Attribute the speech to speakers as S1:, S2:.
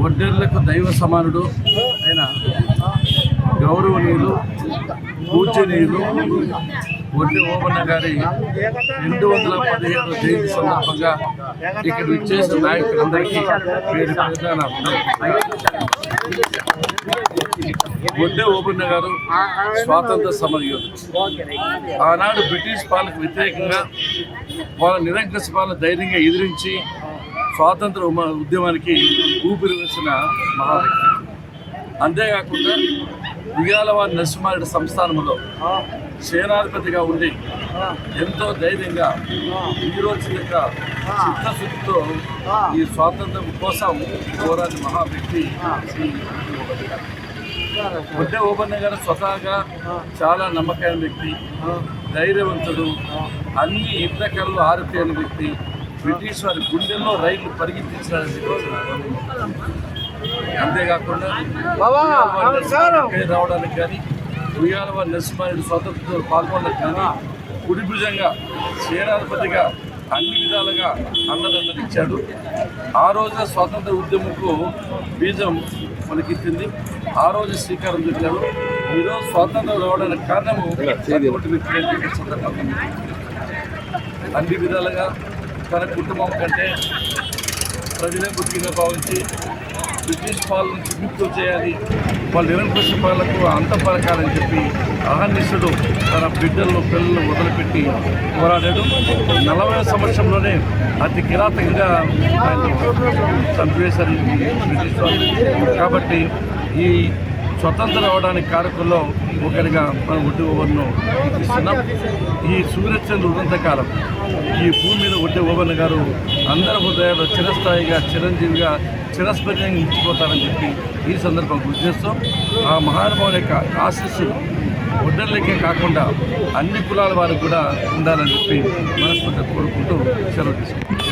S1: ఒడ్డెర్లకు దైవ సమానుడు అయిన గౌరవనీయులు పూజనీయులు ఒడ్డి ఓబన్న గారి రెండు వందల పదిహేడు జయంతి సందర్భంగా ఇక్కడ విచ్చేసిన నాయకులందరికీ పేరు పేరున ఒడ్డే ఓబన్న గారు స్వాతంత్ర సమరయోధుడు ఆనాడు బ్రిటిష్ పాలకు వ్యతిరేకంగా వాళ్ళ నిరంకశ పాలన ధైర్యంగా ఎదిరించి స్వాతంత్ర ఉద్యమానికి ఊపిరి వేసిన మహావ్యక్తి. అంతేకాకుండా ఉయ్యాలవారి నరసింహారెడ్డి సంస్థానంలో సేనాధిపతిగా ఉండి ఎంతో ధైర్యంగా వీరోచితంగా చిత్తశుద్ధితో ఈ స్వాతంత్రం కోసం పోరాడిన మహావ్యక్తి శ్రీ బుడ్డే ఓపెన్ గారు స్వతహాగా చాలా నమ్మకమైన వ్యక్తి ధైర్యవంతుడు అన్ని యుద్ధ ఆరిపోయిన వ్యక్తి. బ్రిటిష్ వారి గుండెల్లో రైళ్ళు పరిగెత్తించిన అంతేకాకుండా రావడానికి కానీ ఉయ్యాల వారి నరసింహారెడ్డి స్వాతంత్రంలో పాల్గొనడానికి కానీ కుడి భుజంగా సేనాధిపతిగా అన్ని విధాలుగా అన్నదండనిచ్చాడు ఆ రోజున స్వాతంత్ర ఉద్యమంకు బీజం మనకిచ్చింది ఆ రోజు శ్రీకారం చుట్టాడు. ఈరోజు స్వాతంత్రం రావడానికి కారణము అన్ని విధాలుగా తన కుటుంబం కంటే ప్రజలే ముఖ్యంగా భావించి బ్రిటిష్ పాలన విముక్తం చేయాలి. వాళ్ళ నిరంకుశ అంత పలకాలని చెప్పి అహర్నిశుడు తన బిడ్డలను పిల్లలను వదిలిపెట్టి పోరాడాడు. నలభై సంవత్సరంలోనే అతి కిరాతకంగా ఆయన చంపివేశారు బ్రిటిష్ వాళ్ళు. కాబట్టి ఈ స్వతంత్రం అవడానికి కారకుల్లో ఒకరిగా మనం ఒడ్డు ఓవర్ను ఇస్తున్నాం. ఈ సూర్యచంద్ర ఉదంతకాలం ఈ భూమి మీద ఒడ్డు ఓవర్ణ గారు అందరి హృదయాల్లో చిరస్థాయిగా చిరంజీవిగా చిరస్మరణీయంగా ఇచ్చిపోతారని చెప్పి ఈ సందర్భం గుర్తు చేస్తాం ఆ మహానుభావుని యొక్క ఆశీస్సులు ఒడ్డర్లకే కాకుండా అన్ని కులాల వారికి కూడా ఉండాలని చెప్పి మనస్ఫూర్తిగా కోరుకుంటూ సెలవు తీసుకుంటాం